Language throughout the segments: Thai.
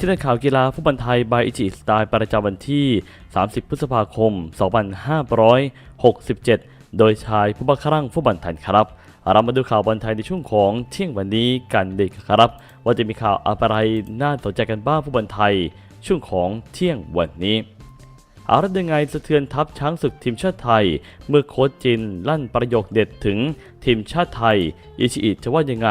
ที่หนังข่าวกีฬาฟุตบอลไทยบายอิจิสไตล์ประจำวันที่ 30 พฤษภาคม 2567 โดยชายผู้บังคับฟุตบอลไทยครับ เรามาดูข่าวบอลไทยในช่วงของเที่ยงวันนี้กันเดีครับ ว่าจะมีข่าวอะไรน่าสนใจกันบ้างฟุตบอลไทย ช่วงของเที่ยงวันนี้ อาละยังไงสะเทือนทัพช้างศึกทีมชาติไทย เมื่อโค้ชจินลั่นประโยคเด็ดถึงทีมชาติไทย อิชิอิจะว่ายังไง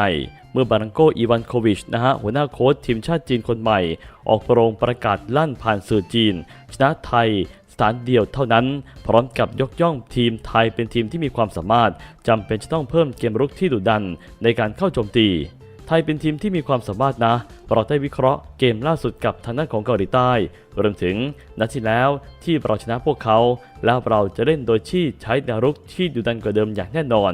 เมื่อบารังโกอีวานโควิชนะฮะหัวหน้าโค้ชทีมชาติจีนคนใหม่ ออกโรงประกาศลั่นผ่านสื่อจีน ชนะไทยสถานเดียวเท่านั้น พร้อมกับยกย่องทีมไทยเป็นทีมที่มีความสามารถจำเป็นจะต้องเพิ่มเกมรุกที่ดุดันในการเข้าโจมตี ไทยเป็นทีมที่มีความสามารถนะ เราได้วิเคราะห์เกมล่าสุดกับทางด้านของเกาหลีใต้รวมถึงนัดที่แล้วที่เราชนะพวกเขา แล้วเราจะเล่นโดยที่ใช้แนวรุกที่ดุดันกว่าเดิมอย่างแน่นอน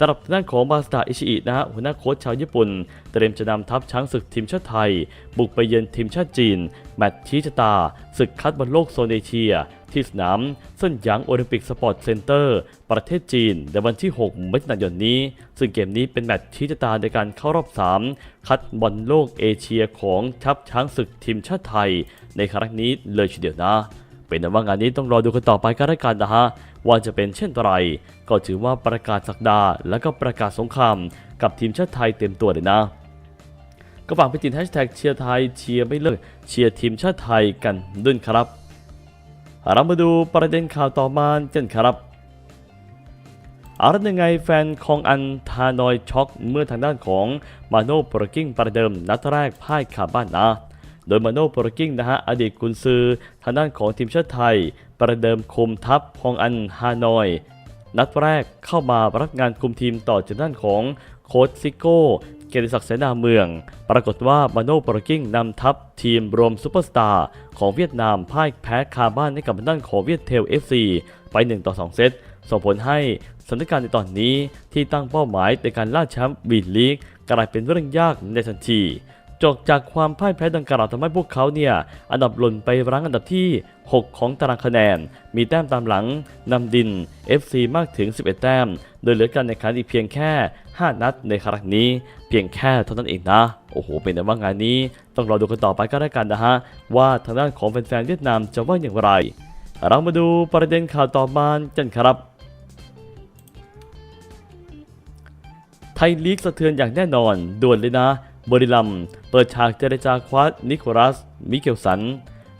สำหรับด้านของมาสตาอิชิอินะฮะหัวหน้าโค้ชชาวญี่ปุ่น เตรียมจะนำทัพช้างศึกทีมชาติไทย บุกไปเยือนทีมชาติจีน แมตช์ชี้ชะตาศึกคัดบอลโลกโซนเอเชีย ที่สนามเส้นหยางโอลิมปิกสปอร์ตเซ็นเตอร์ ประเทศจีนในวันที่ 6 มิถุนายนนี้ ซึ่งเกมนี้เป็นแมตช์ชี้ชะตาในการเข้ารอบ 3 คัดบอลโลกเอเชียของทัพช้างศึกทีมชาติไทย ในครั้งนี้เลยทีเดียวนะ เป็นว่างานนี้ต้องรอดูกันต่อไปก็แล้วกันนะฮะว่าจะเป็นเช่นไร ก็ถือว่าประกาศสักดา และก็ประกาศสงครามกับทีมชาติไทยเต็มตัวเลยนะก็ฝากไปติดแฮชแท็กเชียร์ไทยเชียร์ไม่เลิกเชียร์ทีมชาติไทยกันด้วยครับเรามาดูประเด็นข่าวต่อมากันครับอาละยังไงแฟนของอันทานอยช็อกเมื่อทางด้านของมาโนโปรกิ้งประเดิมนัดแรกพ่ายขาบ้านนะ โดยมาโนโปรกิ้งนะฮะอดีตกุนซือทางด้านของทีมชาติไทย ประเดิมคุมทัพฮองอันฮานอย นัดแรกเข้ามารับงานคุมทีมต่อจากด้านของโค้ชซิโก้เกียรติศักดิ์เสนาเมือง ปรากฏว่ามาโนโปรกิ้งนำทัพทีมรวมซูเปอร์สตาร์ของเวียดนามพ่ายแพ้คาบ้านให้กับด้านของเวียดเทล FC ไป 1 ต่อ 2 เซต ส่งผลให้สถานการณ์ในตอนนี้ที่ตั้งเป้าหมายในการล่าแชมป์บีลีกกลายเป็นเรื่องยากในทันที จบจากความพ่ายแพ้ดังกล่าวทำให้พวกเขาเนี่ยอันดับหล่นไปรั้งอันดับที่ 6 ของตารางคะแนน มีแต้มตามหลังนำดิน FC มากถึง 11 แต้ม โดยเหลือการแข่งขันอีกเพียงแค่ 5 นัดในครั้งนี้เพียงแค่เท่านั้นเองนะ โอ้โห เป็นแต่ว่างานนี้ ต้องรอดูกันต่อไปก็แล้วกันนะฮะ ว่าทางด้านของแฟนๆเวียดนามจะว่าอย่างไร เรามาดูประเด็นข่าวต่อมากันครับไทยลีกสะเทือนอย่างแน่นอนด่วนเลยนะ บริลัม เปิดฉากเจรจาคว้านิโคลัส มิเกลสัน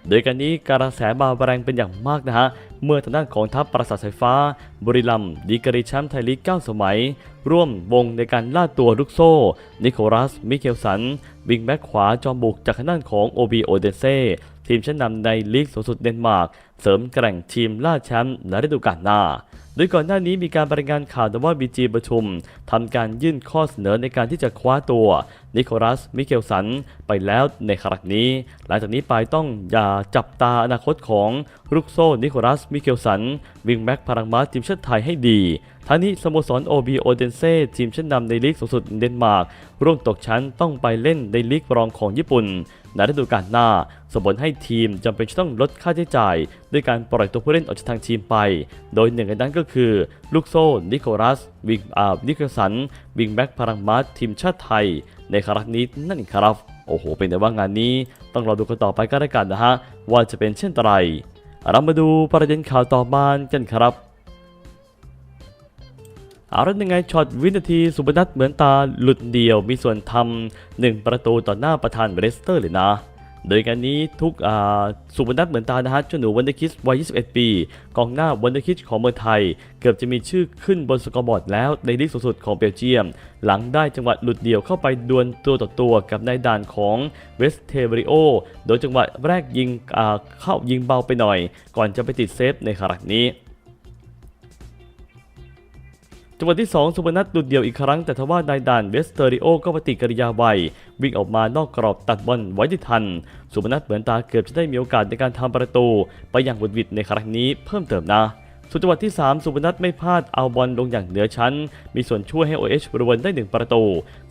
โดยการนี้การะแสมาแรงเป็นอย่างมากนะฮะ เมื่อทางด้านของทัพปราสาทสายฟ้า บริลัมดีกรีแชมป์ไทยลีก 9 สมัย ร่วมวงในการล่าตัวลูกโซ่ นิโคลัส มิเกลสัน วิงแบ็กขวาจอมบุกจากทางด้านของโอบีโอเดเซทีมชั้นนำในลีกสูงสุดเดนมาร์ก เสริมแกร่งทีมล่าแชมป์ในฤดูกาลหน้า โดยก่อนหน้านี้มีการรายงานข่าวว่าบีจีประชุมทำการยื่นข้อเสนอในการที่จะคว้าตัว นิโคลัส มิเกลสันไปแล้วในครั้งนี้ หลังจากนี้ไปต้องอย่าจับตาอนาคตของลูกโซ่ นิโคลัส มิเกลสัน วิงแบ็กพลังมาทีมชาติไทยให้ดีทั้งนี้สโมสรโอบีโอเดนเซ่ทีมชั้นนำในลีกสูงสุดเดนมาร์กร่วงตกชั้นต้องไปเล่นในลีกรองของญี่ปุ่น ในฤดูกาลหน้า ส่งผลให้ทีมจำเป็นจะต้องลดค่าใช้จ่าย ด้วยการปล่อยตัวผู้เล่นออกจากทางทีมไป โดยหนึ่งในนั้นก็คือ ลูกโซ่ นิโคลัส วิงอาบนิโคลสัน วิงแบ็กพลังมาทีมชาติไทย ในครั้งนี้นั่นเองครับ โอ้โห เป็นแต่ว่างานนี้ ต้องรอดูกันต่อไปก็แล้วกันนะฮะ ว่าจะเป็นเช่นไรเรามาดูประเด็นข่าวต่อมากันครับ เอาละยังไงช็อตวินาทีสุบนัทเหมือนตาหลุดเดียวมีส่วนทำหนึ่งประตูต่อหน้าประธานเบรสเตอร์เลยนะ โดยการนี้ทุกสุบนัทเหมือนตานะฮะเจ้าหนูวันเดอร์คิสวัย 21 ปี กองหน้าวันเดอร์คิสของเมืองไทย เกือบจะมีชื่อขึ้นบนสกอร์บอร์ดแล้วในลีกสูงสุดของเบลเยียม หลังได้จังหวะหลุดเดี่ยวเข้าไปดวลตัวต่อตัวกับนายด่านของเวสเทเบริโอโดยจังหวะแรกยิงเข้ายิงเบาไปหน่อย ก่อนจะไปติดเซฟในครั้งนี้ จังหวะที่ 2 สุพนัทดุดเดี่ยวอีกครั้งแต่ทว่านายด่านเวสเตอริโอก็ปฏิกิริยาไววิ่งออกมานอกกรอบตัดบอลไว้ได้ทัน สุพนัทเหมือนตาเกือบจะได้มีโอกาสในการทำประตู ไปอย่างบุดวิดในครั้งนี้เพิ่มเติมนะ ส่วนจังหวะที่ 3 สุพนัทไม่พลาดเอาบอลลงอย่างเหนือชั้น มีส่วนช่วยให้ OH รวนได้ 1 ประตู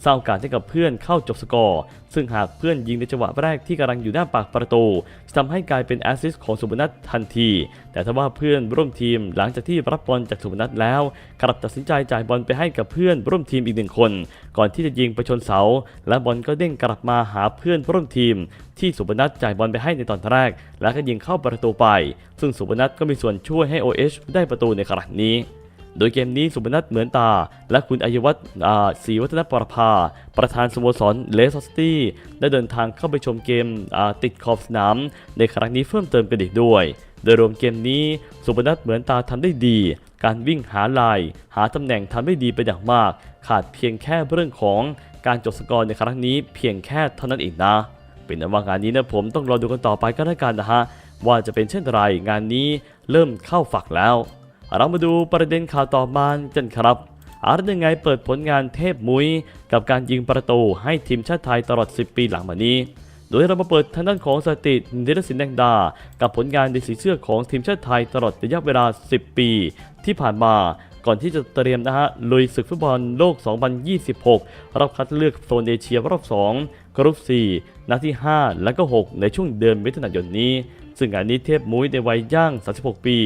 สร้างโอกาสให้กับเพื่อนเข้าจบสกอร์ ซึ่งหากเพื่อนยิงในจังหวะแรกที่กำลังอยู่หน้าปากประตูจะทำให้กลายเป็นแอสซิสต์ของสุพนัททันที แต่ถ้าว่าเพื่อนร่วมทีมหลังจากที่รับบอลจากสุพนัทแล้ว กลับตัดสินใจจ่ายบอลไปให้กับเพื่อนร่วมทีมอีกหนึ่งคน ก่อนที่จะยิงไปชนเสา และบอลก็เด้งกลับมาหาเพื่อนร่วมทีม ที่สุพนัทจ่ายบอลไปให้ในตอนแรก แล้วก็ยิงเข้าประตูไป ซึ่งสุพนัทก็มีส่วนช่วยให้ OH ได้ประตูในครั้งนี้ โดยเกมนี้สุพนัทเหมือนตา และคุณอัยวัฒน์ศรีวัฒนประภา ประธานสโมสรเลสซิตี้ได้เดินทางเข้าไปชมเกมติดขอบสนามในครั้งนี้เพิ่มเติมกันอีกด้วยโดยรวมเกมนี้สุพนัทเหมือนตาทำได้ดี การวิ่งหาลาย หาตำแหน่งทำได้ดีเป็นอย่างมาก ขาดเพียงแค่เรื่องของการจบสกอร์ในครั้งนี้เพียงแค่เท่านั้นเองนะ เป็นอันว่างานนี้นะผมต้องรอดูกันต่อไปก็แล้วกันนะฮะว่าจะเป็นเช่นไรงานนี้เริ่มเข้าฝักแล้ว เรามาดูประเด็นข่าวต่อมากันครับอาร์ตยังไงเปิดผลงานเทพมุ้ยกับการยิงประตูให้ทีมชาติไทยตลอด 10 ปีหลังมานี้ โดยเรามาเปิดทางด้านของสถิตินิรสินแดงดา กับผลงานในสีเสื้อของทีมชาติไทยตลอดระยะเวลา 10 ปี ที่ผ่านมา ก่อนที่จะเตรียมนะฮะลุยศึกฟุตบอลโลก 2026รอบคัดเลือกโซนเอเชียรอบ 2 กรุ๊ป 4 นัดที่ 5 และก็ 6 ในช่วงเดือนมิถุนายนนี้ ซึ่งงานนี้เทพมุ้ยในวัยย่าง 36 ปี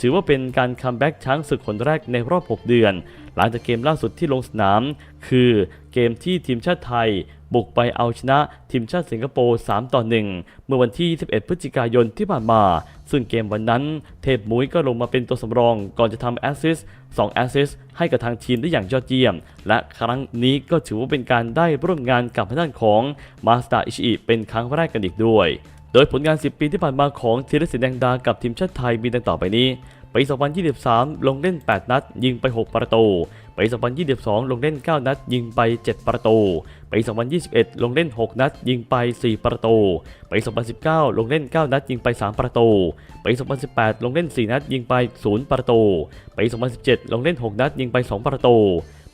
ถือว่าเป็นการคัมแบ็กช้างศึกคนแรกในรอบ 6 เดือน หลังจากเกมล่าสุดที่ลงสนาม คือเกมที่ทีมชาติไทยบุกไปเอาชนะทีมชาติสิงคโปร์ 3 ต่อ 1 เมื่อวันที่ 21 พฤศจิกายนที่ผ่านมา ซึ่งเกมวันนั้นเทพมุ้ยก็ลงมาเป็นตัวสำรอง ก่อนจะทำแอสซิสต์2แอสซิสต์ให้กับทางทีมได้อย่างยอดเยี่ยม และครั้งนี้ก็ถือว่าเป็นการได้ร่วมงานกับทางด้านของมาสตาอิชิเป็นครั้งแรกกันอีกด้วย โดยผลงาน 10 ปีที่ผ่านมาของธีรศิลป์แดงดากับทีมชาติไทยมีดังต่อไปนี้ ปี 2023 ลงเล่น 8 นัด ยิงไป 6 ประตู ปี 2022 ลงเล่น 9 นัด ยิงไป 7 ประตู ปี 2021 ลงเล่น 6 นัด ยิงไป 4 ประตู ปี 2019 ลงเล่น 9 นัด ยิงไป 3 ประตู ปี 2018 ลงเล่น 4 นัด ยิงไป 0 ประตู ปี 2017 ลงเล่น 6 นัด ยิงไป 2 ประตู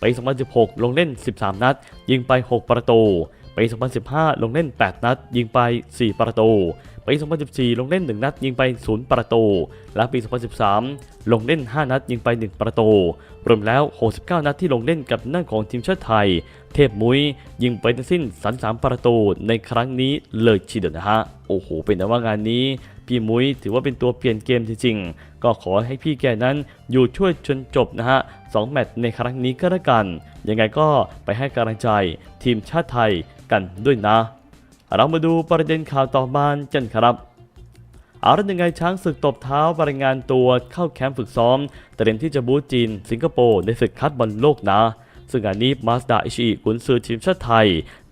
ปี 2016 ลงเล่น 13 นัด ยิงไป 6 ประตู ปี2015 ลงเล่น 8 นัด ยิงไป 4 ประตูปี2014 ลงเล่น 1 นัด ยิงไป 0 ประตู และปี 2013 ลงเล่น 5 นัด ยิงไป 1 ประตู รวมแล้ว 69 นัดที่ลงเล่นกับนั่นของทีมชาติไทย เทพมุ้ยยิงไปทั้งสิ้น 33 ประตูในครั้งนี้เลยทีเดียวนะฮะ โอ้โห เป็นแต่ว่างานนี้ พี่มุ้ยถือว่าเป็นตัวเปลี่ยนเกมจริงๆ ก็ขอให้พี่แกนั้นอยู่ช่วยจนจบนะฮะสองแมตช์ในครั้งนี้ก็แล้วกัน ยังไงก็ไปให้กำลังใจทีมชาติไทยกันด้วยนะ เรามาดูประเด็นข่าวต่อมากันครับเอาละยังไงช้างศึกตบเท้ารายงานตัวเข้าแคมป์ฝึกซ้อม เตรียมที่จะบูธจีน สิงคโปร์ในศึกคัดบอลโลกนะ ซึ่งงานนี้มาสดาอิชิขุนซือทีมชาติไทย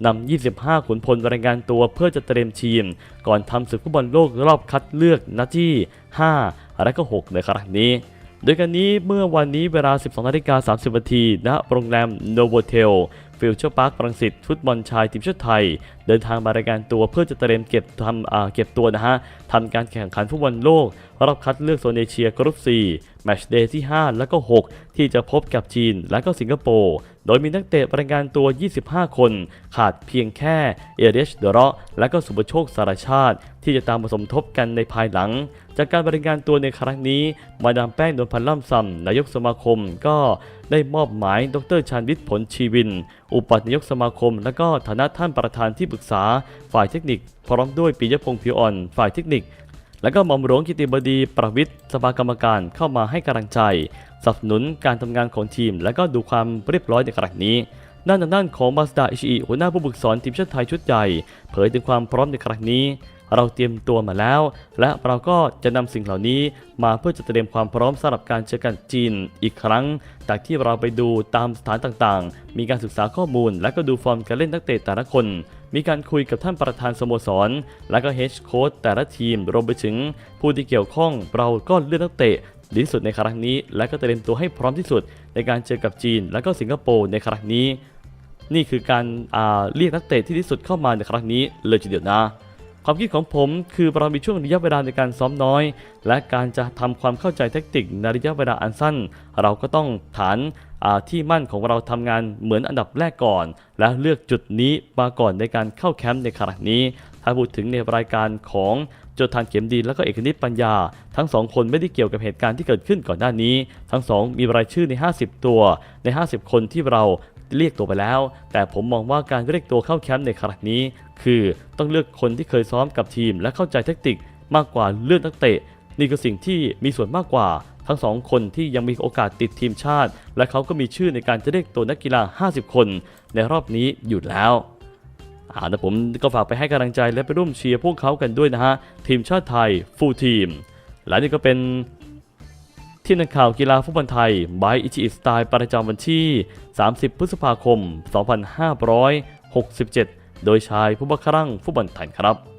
นำ 25 ขุนพลรายงานตัวเพื่อจะเตรียมทีม ก่อนทำศึกฟุตบอลโลกรอบคัดเลือกนัดที่ 5 และก็ 6 ในครั้งนี้ โดยกันนี้เมื่อวันนี้เวลา 12นาฬิกา30นาทีณโรงแรมโนโวเทลฟิวเจอร์พาร์ครังสิตฟุตบอลชายทีมชาติไทย เดินทางมารายงานตัวเพื่อจะเตรียมเก็บทำเก็บตัวนะฮะทำการแข่งขันฟุตบอลโลกรอบคัดเลือกโซนเอเชียกรุ๊ป 4 แมตช์เดย์ที่ 5 และก็ 6 ที่จะพบกับจีนและก็สิงคโปร์ โดยมีนักเตะรายงานตัว 25 คน ขาดเพียงแค่เอเรชเดระและก็สุภโชคสารชาติ ที่จะตามมาสมทบกันในภายหลัง จากการบริการตัวในครั้งนี้ มาดามแป้งนวลพันธ์ล่ำซำนายกสมาคมก็ได้มอบหมาย ดรชาญวิทย์ผลชีวิน อุปนายกสมาคม และก็ฐานะท่านประธานที่ปรึกษา ฝ่ายเทคนิค พร้อมด้วยปิยพงษ์ผิวอ่อน ฝ่ายเทคนิค และก็หม่อมหลวงกิติบดีประวิทย์สภากรรมการเข้ามาให้กำลังใจสนับสนุนการทำงานของทีม และก็ดูความเรียบร้อยในครั้งนี้ด้านทางด้านของมาสดาอิชิอิหัวหน้าผู้ฝึกสอนทีมชาติไทยชุดใหญ่ เผยถึงความพร้อมในครั้งนี้ เราเตรียมตัวมาแล้ว และเราก็จะนำสิ่งเหล่านี้มาเพื่อจะเตรียมความพร้อมสำหรับการเจอกันจีนอีกครั้ง จากที่เราไปดูตามสถานต่างๆ มีการศึกษาข้อมูล และก็ดูฟอร์มการเล่นนักเตะแต่ละคน มีการคุยกับท่านประธานสโมสร และก็เฮดโค้ชแต่ละทีมรวมไปถึงผู้ที่เกี่ยวข้องเราก็เลือกนักเตะดีที่สุดในครั้งนี้ และก็เตรียมตัวให้พร้อมที่สุดในการเจอกับจีน และก็สิงคโปร์ในครั้งนี้ นี่คือการาเรียกนักเตะที่ดีที่สุดเข้ามาในครั้งนี้เลยทีเดียวนะ ความคิดของผมคือเรามีช่วงระยะเวลาในการซ้อมน้อย และการจะทำความเข้าใจแทคติกในระยะเวลาอันสั้น เราก็ต้องฐานาที่มั่นของเราทำงานเหมือนอันดับแรกก่อน และเลือกจุดนี้มาก่อนในการเข้าแคมป์ในครั้งนี้ ถ้าพูดถึงในรายการของโจทานเข็มดีและก็เอกนิตปัญญา ทั้งสองคนไม่ได้เกี่ยวกับเหตุการณ์ที่เกิดขึ้นก่อนหน้านี้ ทั้งสองมีรายชื่อใน 50 ตัวใน 50 คนที่เรา เรียกตัวไปแล้ว แต่ผมมองว่าการเรียกตัวเข้าแคมป์ในครั้งนี้ คือต้องเลือกคนที่เคยซ้อมกับทีม และเข้าใจแทคติกมากกว่าเลือกนักเตะ นี่คือสิ่งที่มีส่วนมากกว่า ทั้งสองคนที่ยังมีโอกาสติดทีมชาติ และเขาก็มีชื่อในการจะเรียกตัวนักกีฬา 50 คน ในรอบนี้อยู่แล้วอ่าแต่ผมก็ฝากไปให้กำลังใจและไปร่วมเชียร์พวกเขากันด้วยนะฮะ ทีมชาติไทยฟูลทีม และนี่ก็เป็น ที่นักข่าวกีฬาฟุตบอลไทยบายอิชิสไตล์ประจำวันที่ 30 พฤษภาคม 2567 โดยชายผู้บังคับฟุตบอลไทยครับ